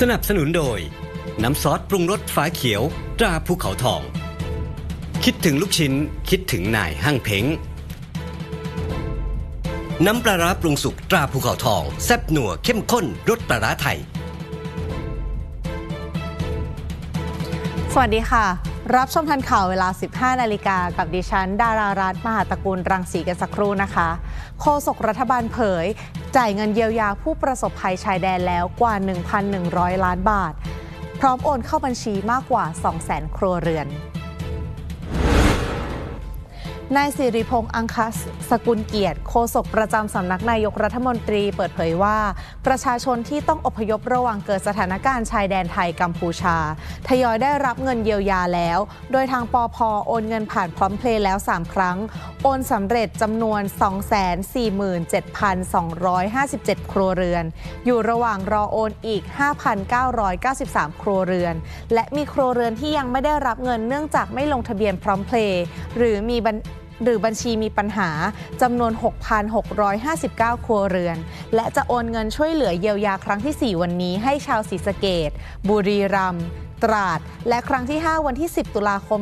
สนับสนุนโดย น้ำซอสปรุงรสฝาเขียว ตราภูเขาทอง คิดถึงลูกชิ้น คิดถึงนายห้างเพ้ง น้ำปลาร้าปรุงสุกตราภูเขาทอง แซ่บหนัวเข้มข้นรสปลาร้าไทย สวัสดีค่ะ รับชมทันข่าวเวลา 15 นาฬิกากับดิฉัน ดารารัตมหาตระกูลรังสีกันสักครู่นะคะ โฆษกรัฐบาลเผย จ่ายเงินเยียวยาผู้ประสบภัยชายแดนแล้วกว่า 1,100 ล้านบาท พร้อมโอนเข้าบัญชีมากกว่า 200,000 ครัวเรือน นายสิริพงษ์อังคัสสกุลเกียรติโฆษกประจำสำนักนายกรัฐมนตรีเปิดเผยว่า ประชาชนที่ต้องอพยพระหว่างเกิดสถานการณ์ชายแดนไทยกัมพูชา ทยอยได้รับเงินเยียวยาแล้ว โดยทางปอพโอนเงินผ่านพร้อมเพลย์แล้ว 3 ครั้ง โอนสำเร็จจำนวน 247,257 ครัวเรือน อยู่ระหว่างรอโอนอีก 5,993 ครัวเรือน และมีครัวเรือนที่ยังไม่ได้รับเงินเนื่องจากไม่ลงทะเบียนพร้อมเพลย์หรือมีบัญ หรือบัญชีมีปัญหาจำนวน 6,659 ครัวเรือน และจะโอนเงินช่วยเหลือเยียวยาครั้งที่ 4 วันนี้ให้ชาวศรีสะเกดบุรีรัมย์ตราด และครั้งที่ 5 วันที่ 10 ตุลาคม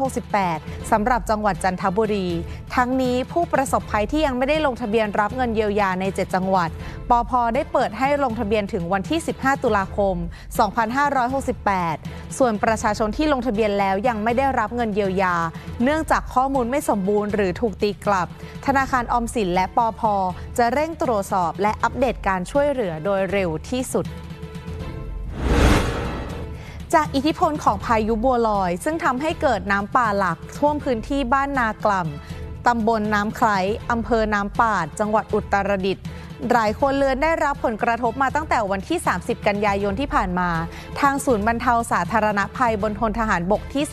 2568 สำหรับจังหวัดจันทบุรี ทั้งนี้ผู้ประสบภัยที่ยังไม่ได้ลงทะเบียนรับเงินเยียวยาใน 7 จังหวัดปอพได้เปิดให้ลงทะเบียนถึงวันที่ 15 ตุลาคม 2568 ส่วนประชาชนที่ลงทะเบียนแล้วยังไม่ได้รับเงินเยียวยา เนื่องจากข้อมูลไม่สมบูรณ์หรือถูกตีกลับ ธนาคารออมสินและปอพจะเร่งตรวจสอบและอัปเดตการช่วยเหลือโดยเร็วที่สุด จากอิทธิพลของพายุบัวลอย ซึ่งทำให้เกิดน้ำป่าหลากท่วมพื้นที่บ้านนากล่ำตำบลน้ำไคร้อำเภอน้ำปาด จังหวัดอุตรดิตถ์หลายคนเรือนได้รับผลกระทบมาตั้งแต่วันที่ 30 กันยายนที่ผ่านมา ทางศูนย์บรรเทาสาธารณภัยบนทนทหารบกที่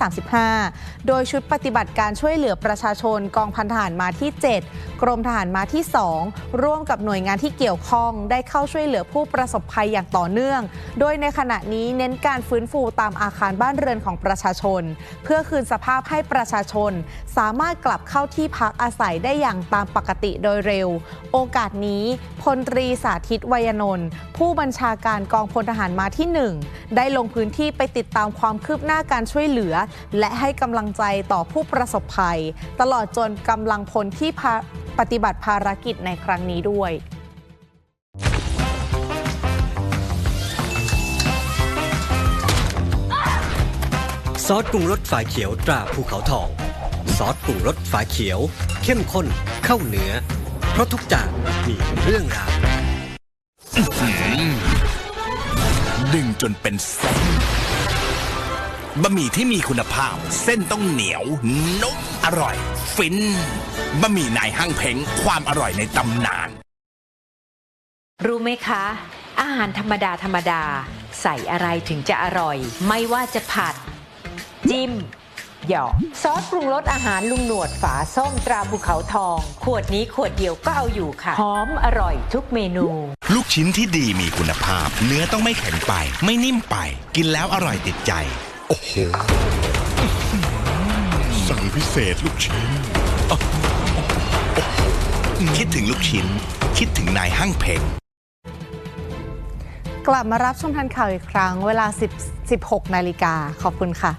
35 โดยชุดปฏิบัติการช่วยเหลือประชาชนกองพันทหารมาที่ 7 กรมทหารมาที่ 2 ร่วมกับหน่วยงานที่เกี่ยวข้อง ได้เข้าช่วยเหลือผู้ประสบภัยอย่างต่อเนื่อง โดยในขณะนี้เน้นการฟื้นฟูตามอาคารบ้านเรือนของประชาชน เพื่อคืนสภาพให้ประชาชน สามารถกลับเข้าที่พักอาศัยได้อย่างตามปกติโดยเร็ว โอกาสนี้พลตรีสาธิตวยนนท์ผู้บัญชาการกองพลทหารมาที่ 1 ได้ลงพื้นที่ไปติดตามความคืบหน้าการช่วยเหลือ และให้กำลังใจต่อผู้ประสบภัย ตลอดจนกำลังพลที่ปฏิบัติภารกิจในครั้งนี้ด้วยซอสปรุงรสฝาเขียวตราภูเขาทอง ซอสปรุงรสฝาเขียว เข้มข้นเข้าเนื้อ เพราะทุกจานมีเรื่องราวดึงจนเป็นเส้นบะหมี่ที่มีคุณภาพ เส้นต้องเหนียว นุ่ม อร่อย ฟินบะหมี่นายห้างเพ้งความอร่อยในตำนาน รู้ไหมคะ อาหารธรรมดาธรรมดา ใส่อะไรถึงจะอร่อย ไม่ว่าจะผัด จิ้ม หยอกซอสปรุงรสอาหารลุงหนวดฝาส้มตราภูเขาทอง ขวดนี้ขวดเดียวก็เอาอยู่ค่ะหอมอร่อยทุกเมนู ลูกชิ้นที่ดีมีคุณภาพ เนื้อต้องไม่แข็งไป ไม่นิ่มไป กินแล้วอร่อยติดใจ โอ้โหสั่งพิเศษลูกชิ้น คิดถึงลูกชิ้น คิดถึงนายห้างเพ้งกลับมารับชมทันข่าวอีกครั้ง เวลา10 16นาฬิกาขอบคุณค่ะ